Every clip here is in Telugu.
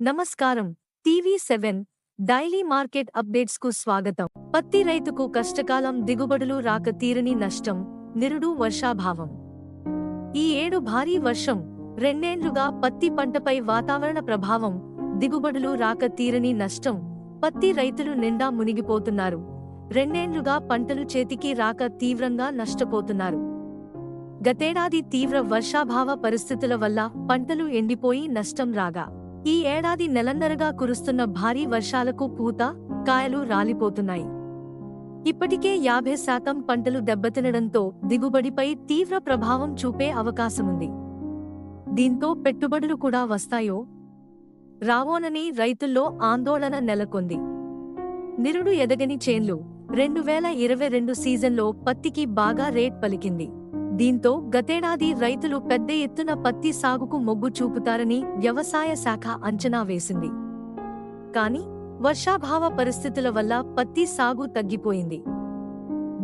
నమస్కారం. టీవీ సెవెన్ డైలీ మార్కెట్ అప్డేట్స్కు స్వాగతం. పత్తి రైతుకు కష్టకాలం దిగుబడులు రాక తీరని నష్టం నిరుడు వర్షాభావం. ఈ ఏడు భారీ వర్షం రెండేండ్లుగా పత్తి పంటపై వాతావరణ ప్రభావం దిగుబడులు రాక తీరని నష్టం పత్తి రైతులు నిండా మునిగిపోతున్నారు. రెండేండ్లుగా పంటలు చేతికి రాక తీవ్రంగా నష్టపోతున్నారు. గతేడాది తీవ్ర వర్షాభావ పరిస్థితుల వల్ల పంటలు ఎండిపోయి నష్టం రాగా ఈ ఏడాది నెలన్నరగా కురుస్తున్న భారీ వర్షాలకు పూత కాయలు రాలిపోతున్నాయి. ఇప్పటికే యాభై శాతం పంటలు దెబ్బతినడంతో దిగుబడిపై తీవ్ర ప్రభావం చూపే అవకాశముంది. దీంతో పెట్టుబడులు కూడా వస్తాయో? రావోనని రైతుల్లో ఆందోళన నెలకొంది. నిరుడు ఎదగని చేన్లు రెండు వేల ఇరవై రెండు సీజన్లో పత్తికి బాగా రేట్ పలికింది. దీంతో గతేడాది రైతులు పెద్ద ఎత్తున పత్తి సాగుకు మొగ్గు చూపుతారని వ్యవసాయ శాఖ అంచనా వేసింది. కాని వర్షాభావ పరిస్థితుల వల్ల పత్తి సాగు తగ్గిపోయింది.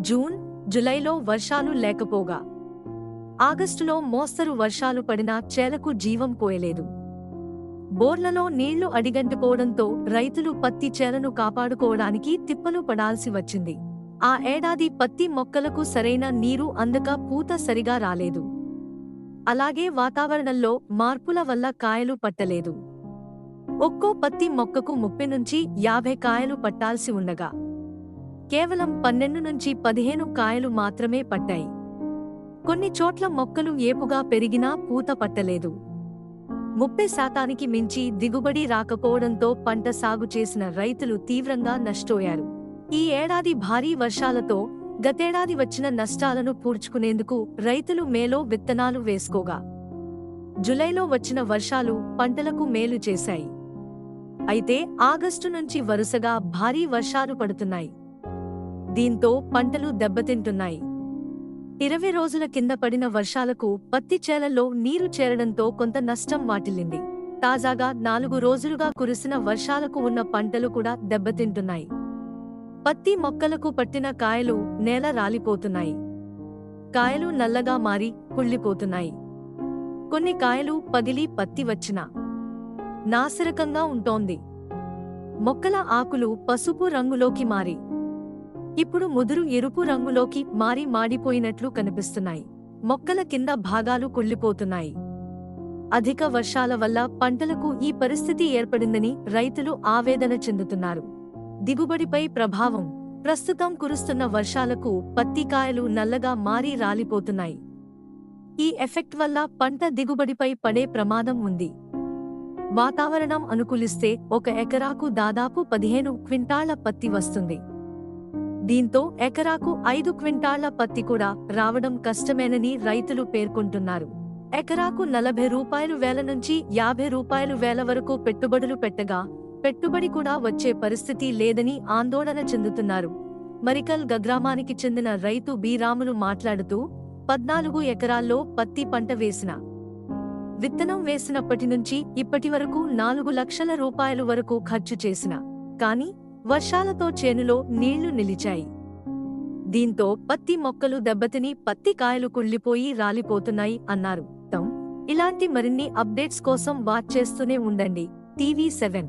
జూన్ జులైలో వర్షాలు లేకపోగా ఆగస్టులో మోస్తరు వర్షాలు పడినా చేలకు జీవం పోయలేదు. బోర్లలో నీళ్ళు అడిగంటిపోవడంతో రైతులు పత్తి చేలను కాపాడుకోవడానికి తిప్పలు పడాల్సి వచ్చింది. ఆ ఏడాది పత్తి మొక్కలకు సరైన నీరు అందక పూత సరిగా రాలేదు. అలాగే వాతావరణంలో మార్పుల వల్ల కాయలు పట్టలేదు. ఒక్కో పత్తి మొక్కకు ముప్పై నుంచి యాభై కాయలు పట్టాల్సి ఉండగా కేవలం పన్నెండు నుంచి పదిహేను కాయలు మాత్రమే పట్టాయి. కొన్ని చోట్ల మొక్కలు ఏపుగా పెరిగినా పూత పట్టలేదు. ముప్పై శాతానికి మించి దిగుబడి రాకపోవడంతో పంట సాగు చేసిన రైతులు తీవ్రంగా నష్టపోయారు. ఈ ఏడాది భారీ వర్షాలతో గతేడాది వచ్చిన నష్టాలను పూడ్చుకునేందుకు రైతులు మేలో విత్తనాలు వేసుకోగా. జులైలో వచ్చిన వర్షాలు పంటలకు మేలు చేశాయి. అయితే ఆగస్టు నుంచి వరుసగా భారీ వర్షాలు పడుతున్నాయి. దీంతో పంటలు దెబ్బతింటున్నాయి. ఇరవై రోజుల కింద పడిన వర్షాలకు పత్తి చేలల్లో నీరు చేరడంతో కొంత నష్టం వాటిల్లింది. తాజాగా నాలుగు రోజులుగా కురిసిన వర్షాలకు ఉన్న పంటలు కూడా దెబ్బతింటున్నాయి. పత్తి మొక్కలకు పట్టిన కాయలు నేల రాలిపోతున్నాయి. కాయలు నల్లగా మారి కుళ్ళిపోతున్నాయి. కొన్ని కాయలు పగిలి పత్తి వచ్చిన నాసిరకంగా ఉంటోంది. మొక్కల ఆకులు పసుపు రంగులోకి మారి. ఇప్పుడు ముదురు ఎరుపు రంగులోకి మారి మాడిపోయినట్లు కనిపిస్తున్నాయి. మొక్కల కింద భాగాలు కుళ్ళిపోతున్నాయి. అధిక వర్షాల వల్ల పంటలకు ఈ పరిస్థితి ఏర్పడిందని రైతులు ఆవేదన చెందుతున్నారు. దిగుబడిపై ప్రభావం. ప్రస్తుతం కురుస్తున్న వర్షాలకు పత్తికాయలు నల్లగా మారి రాలిపోతున్నాయి. ఈ ఎఫెక్ట్ వల్ల పంట దిగుబడిపై పడే ప్రమాదం ఉంది. వాతావరణం అనుకూలిస్తే ఒక ఎకరాకు దాదాపు పదిహేను క్వింటాళ్ళ పత్తి వస్తుంది. దీంతో ఎకరాకు ఐదు క్వింటాళ్ళ పత్తి కూడా రావడం కష్టమేనని రైతులు పేర్కొంటున్నారు. ఎకరాకు నలభై రూపాయలు వేల నుంచి యాభై రూపాయలు వేల వరకు పెట్టుబడులు పెట్టగా పెట్టుబడి కూడా వచ్చే పరిస్థితి లేదని ఆందోళన చెందుతున్నారు. మరికల్ గగ్రామానికి చెందిన రైతు బీరాములు మాట్లాడుతూ పద్నాలుగు ఎకరాల్లో పత్తి పంట వేసిన. విత్తనం వేసినప్పటి నుంచి ఇప్పటి వరకు నాలుగు లక్షల రూపాయలు వరకు ఖర్చు చేసిన. కాని వర్షాలతో చేనులో నీళ్ళు నిలిచాయి. దీంతో పత్తి మొక్కలు దెబ్బతిని పత్తి కాయలు కుళ్ళిపోయి రాలిపోతున్నాయి అన్నారు. తం. ఇలాంటి మరిన్ని అప్డేట్స్ కోసం వాచ్ చేస్తూనే ఉండండి. TV seven.